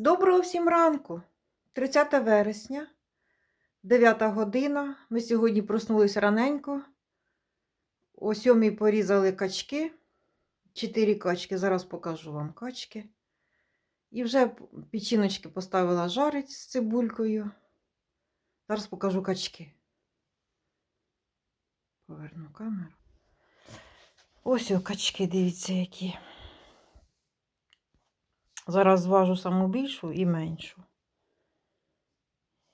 Доброго всім ранку! 30 вересня, 9 година. Ми сьогодні проснулися раненько. О 7 порізали качки. Чотири качки. Зараз покажу вам качки. І вже печіночки поставила жарить з цибулькою. Зараз покажу качки. Поверну камеру. Ось о качки, дивіться, які. Зараз зважу саму більшу і меншу.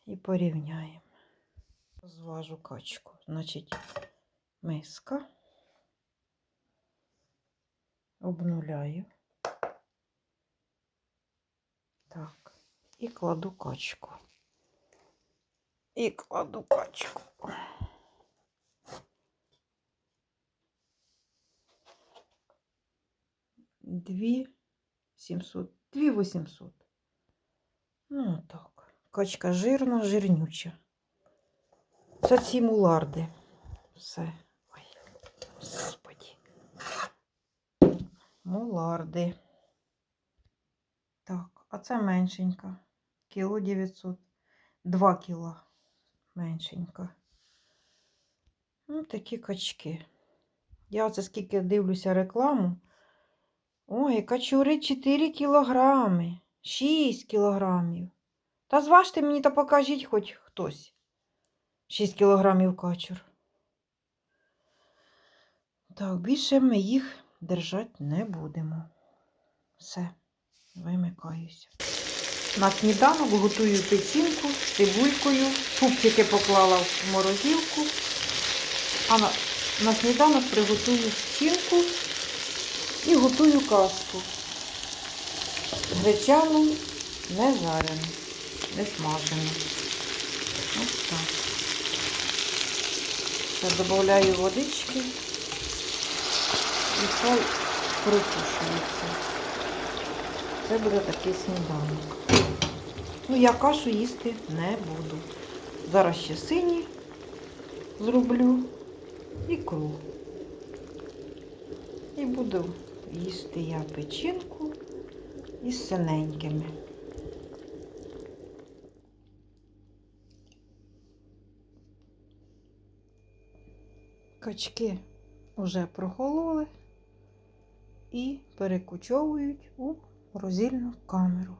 І порівняємо. Зважу качку. Значить, миска. Обнуляю. Так. І кладу качку. І кладу качку. Дві 700, 2800. Ну, так. Качка жирна, жирнюча. Це ці муларди. Все. Ой, господі. Муларди. Так, а це меншенька. Кіло 900. 2 кіло меншенька. Ну, такі качки. Я оце скільки дивлюся рекламу. Ой, качури 4 кілограми, 6 кілограмів. Та зважте мені та покажіть хоч хтось. 6 кілограмів качур. Так, більше ми їх держати не будемо. Все, вимикаюся. На сніданок готую печінку з цибулькою. Пупчики поклала в морозилку. А на, на сніданок приготую шинку і готую кашку. Гречану, не жарену, не смажену. Ось так. Все, додаю водички і хай протушується. Це буде такий сніданок. Ну, я кашу їсти не буду. Зараз ще сині зроблю ікру. І буду їсти я печінку із синенькими. Качки вже прохололи і перекочовують у розільну камеру.